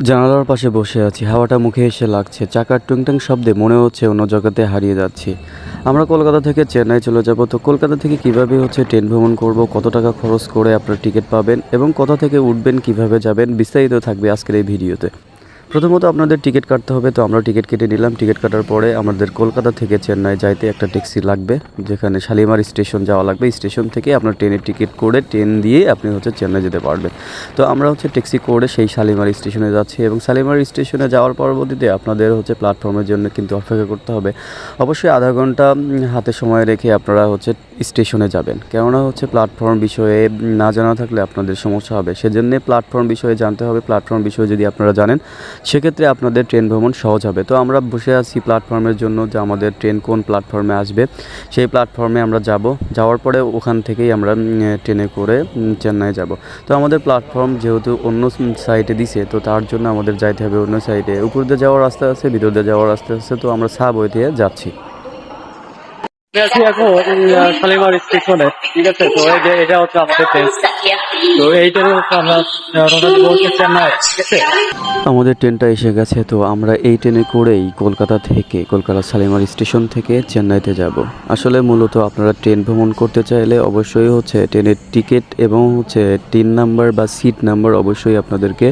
জানালার পাশে বসে আছি। হাওয়াটা মুখে এসে লাগছে। চাকার টুংটাং শব্দে মনে হচ্ছে অন্য জগতে হারিয়ে যাচ্ছি। আমরা কলকাতা থেকে চেন্নাই চলে যাব। তো কলকাতা থেকে কীভাবে হচ্ছে ট্রেন ভ্রমণ করব, কত টাকা খরচ করে আপনার টিকিট পাবেন এবং কোথা থেকে উঠবেন, কীভাবে যাবেন, বিস্তারিত থাকবে আজকের এই ভিডিওতে। প্রথমত আপনাদের টিকিট কাটতে হবে, তো আমরা টিকিট কেটে নিলাম। টিকিট কাটার পরে আমাদের কলকাতা থেকে চেন্নাই যাইতে একটা ট্যাক্সি লাগবে, যেখানে শালিমার স্টেশন যাওয়া লাগবে। স্টেশন থেকে আপনার ট্রেনের টিকিট করে ট্রেন দিয়ে আপনি হচ্ছে চেন্নাই যেতে পারবেন। তো আমরা হচ্ছে ট্যাক্সি করে সেই শালিমার স্টেশনে যাচ্ছি এবং শালিমার স্টেশনে যাওয়ার পরবর্তীতে আপনাদের হচ্ছে প্ল্যাটফর্মের জন্য কিন্তু অপেক্ষা করতে হবে। অবশ্যই আধা ঘণ্টা হাতে সময় রেখে আপনারা হচ্ছে স্টেশনে যাবেন। কেননা হচ্ছে প্ল্যাটফর্ম বিষয়ে না জানা থাকলে আপনাদের সমস্যা হবে। সেজন্য প্ল্যাটফর্ম বিষয়ে জানতে হবে। প্ল্যাটফর্ম বিষয়ে যদি আপনারা জানেন সেক্ষেত্রে আপনাদের ট্রেন ভ্রমণ সহজ হবে। তো আমরা বসে আছি প্ল্যাটফর্মের জন্য যে আমাদের ট্রেন কোন প্ল্যাটফর্মে আসবে। সেই প্ল্যাটফর্মে আমরা যাব। যাওয়ার পরে ওখান থেকেই আমরা ট্রেনে করে চেন্নাই যাব। তো আমাদের প্ল্যাটফর্ম যেহেতু অন্য সাইডে দিছে তো তার জন্য আমাদের যাইতে হবে অন্য সাইডে উপর দিয়ে যাওয়ার রাস্তা আছে ভিতর দিয়ে যাওয়ার রাস্তা আছে তো আমরা সাবওয়ে দিয়ে যাচ্ছি। আছি এখন শালিমার স্টেশনে। ঠিক আছে তো এই যে এটা হচ্ছে আমাদের ট্রেন। তো এই ট্রেনে আমরা বলতে আছে আমাদের ট্রেনটা এসে গেছে, তো আমরা এই ট্রেনে করেই কলকাতা থেকে, কলকাতা শালিমার স্টেশন থেকে চেন্নাইতে যাব। আসলে মূলত আপনারা ট্রেন ভ্রমণ করতে চাইলে অবশ্যই হচ্ছে ট্রেনের টিকিট এবং হচ্ছে তিন নাম্বার বা সিট নাম্বার অবশ্যই আপনাদেরকে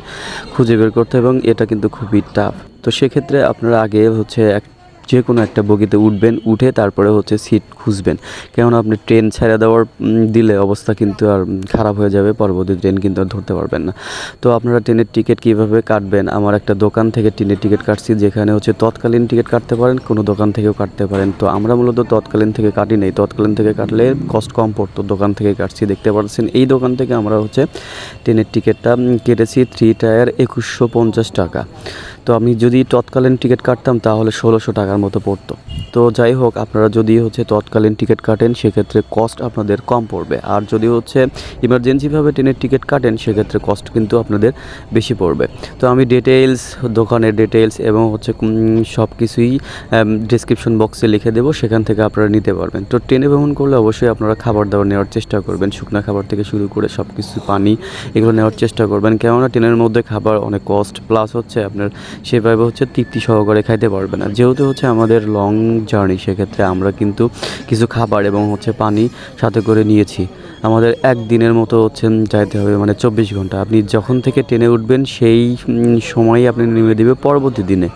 খুঁজে বের করতে এবং এটা কিন্তু খুবই টাফ তো সেক্ষেত্রে আপনারা আগে হচ্ছে এক যে কোনো একটা বগিতে উঠবেন, উঠে তারপরে হচ্ছে সিট খুঁজবেন। কেননা আপনি ট্রেন ছেড়ে দেওয়ার দিলে অবস্থা কিন্তু আর খারাপ হয়ে যাবে, পরবর্তী ট্রেন কিন্তু আর ধরতে পারবেন না। তো আপনারা ট্রেনের টিকিট কীভাবে কাটবেন? আমার একটা দোকান থেকে ট্রেনের টিকিট কাটছি, যেখানে হচ্ছে তৎকালীন টিকিট কাটতে পারেন, কোনো দোকান থেকেও কাটতে পারেন। তো আমরা মূলত তৎকালীন থেকে কাটি নেই। তৎকালীন থেকে কাটলে কস্ট কম পড়তো, দোকান থেকে কাটছি। দেখতে পাচ্ছেন, এই দোকান থেকে আমরা হচ্ছে ট্রেনের টিকিটটা কেটেছি থ্রি টায়ার একুশশো পঞ্চাশ টাকা। তো আমি যদি তৎকালীন টিকিট কাটতাম, তাহলে ষোলোশো টাকার মতো পড়তো। তো যাই হোক, আপনারা যদি হচ্ছে তৎকালীন টিকিট কাটেন, সেক্ষেত্রে কস্ট আপনাদের কম পড়বে। আর যদি হচ্ছে ইমার্জেন্সিভাবে ট্রেনের টিকিট কাটেন, সেক্ষেত্রে কস্ট কিন্তু আপনাদের বেশি পড়বে। তো আমি ডিটেলস দোকানের ডিটেলস এবং হচ্ছে সব কিছুই ডিসক্রিপশন বক্সে লিখে দেবো। সেখান থেকে আপনারা নিতে পারবেন। তো ট্রেনে ভ্রমণ করলে অবশ্যই আপনারা খাবার দাবার নেওয়ার চেষ্টা করবেন। শুকনো খাবার থেকে শুরু করে সব কিছু পানি, এগুলো নেওয়ার চেষ্টা করবেন। কেননা ট্রেনের মধ্যে খাবার অনেক কস্ট প্লাস হচ্ছে আপনার সেভাবে হচ্ছে তৃপ্তি সহকারে খাইতে পারবে না। যেহেতু হচ্ছে আমাদের লং জার্নি সেক্ষেত্রে আমরা কিন্তু কিছু খাবার এবং হচ্ছে পানি সাথে করে নিয়েছি। আমাদের একদিনের মতো হচ্ছে যাইতে হবে মানে চব্বিশ ঘণ্টা। আপনি যখন থেকে ট্রেনে উঠবেন, সেই সময়ই আপনি নেমে দেবে পরবর্তী দিনে।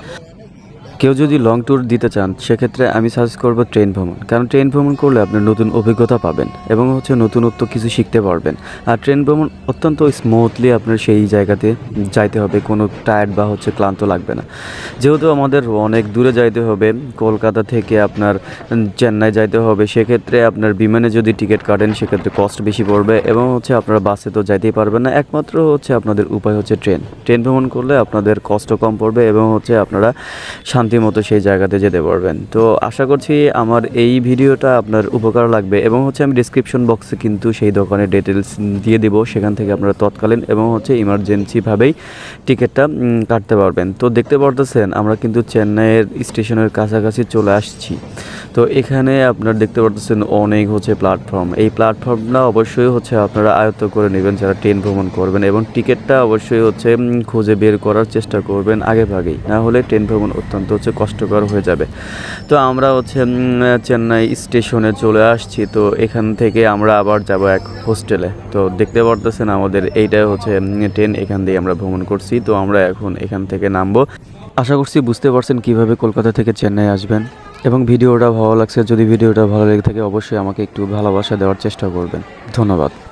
কেউ যদি লং ট্যুর দিতে চান, সেক্ষেত্রে আমি সাজেস্ট করব ট্রেন ভ্রমণ। কারণ ট্রেন ভ্রমণ করলে আপনি নতুন অভিজ্ঞতা পাবেন এবং হচ্ছে নতুনত্ব কিছু শিখতে পারবেন। আর ট্রেন ভ্রমণ অত্যন্ত স্মুথলি আপনার সেই জায়গাতে যাইতে হবে, কোনো টায়ার্ড বা হচ্ছে ক্লান্ত লাগবে না। যেহেতু আমাদের অনেক দূরে যাইতে হবে, কলকাতা থেকে আপনার চেন্নাই যাইতে হবে, সেক্ষেত্রে আপনার বিমানে যদি টিকিট কাটেন, সেক্ষেত্রে কস্ট বেশি পড়বে এবং হচ্ছে আপনারা বাসে তো যাইতেই পারবেন না। একমাত্র হচ্ছে আপনাদের উপায় হচ্ছে ট্রেন ট্রেন ভ্রমণ করলে আপনাদের কষ্ট কম পড়বে এবং হচ্ছে আপনারা শান্তি মতো সেই জায়গাতে যেতে পারবেন। তো আশা করছি আমার এই ভিডিওটা আপনার উপকার লাগবে এবং হচ্ছে আমি ডিসক্রিপশন বক্সে কিন্তু সেই দোকানের ডিটেলস দিয়ে দেবো, সেখান থেকে আপনারা তৎকালীন এবং হচ্ছে ইমার্জেন্সিভাবেই টিকিটটা কাটতে পারবেন। তো দেখতে পারতেছেন আমরা কিন্তু চেন্নাইয়ের স্টেশনের কাছাকাছি চলে আসছি। তো এখানে আপনার দেখতে পারতেছেন অনেক হচ্ছে প্ল্যাটফর্ম এই প্ল্যাটফর্মটা অবশ্যই হচ্ছে আপনারা আয়ত্ত করে নেবেন, যারা ট্রেন ভ্রমণ করবেন এবং টিকিটটা অবশ্যই হচ্ছে খুঁজে বের করার চেষ্টা করবেন আগে ভাগেই। না হলে ট্রেন ভ্রমণ অত্যন্ত হচ্ছে কষ্টকর হয়ে যাবে। তো আমরা হচ্ছে চেন্নাই স্টেশনে চলে আসছি। তো এখান থেকে আমরা আবার যাব এক হোস্টেলে তো দেখতে পারতেছেন আমাদের এইটা হচ্ছে ট্রেন এখান দিয়ে আমরা ভ্রমণ করছি। তো আমরা এখন এখান থেকে নামবো। আশা করছি বুঝতে পারছেন কীভাবে কলকাতা থেকে চেন্নাই আসবেন। এবং ভিডিওটা ভালো লাগছে, যদি ভিডিওটা ভালো লেগে থাকে, অবশ্যই আমাকে একটু ভালোবাসা দেওয়ার চেষ্টা করবেন। ধন্যবাদ।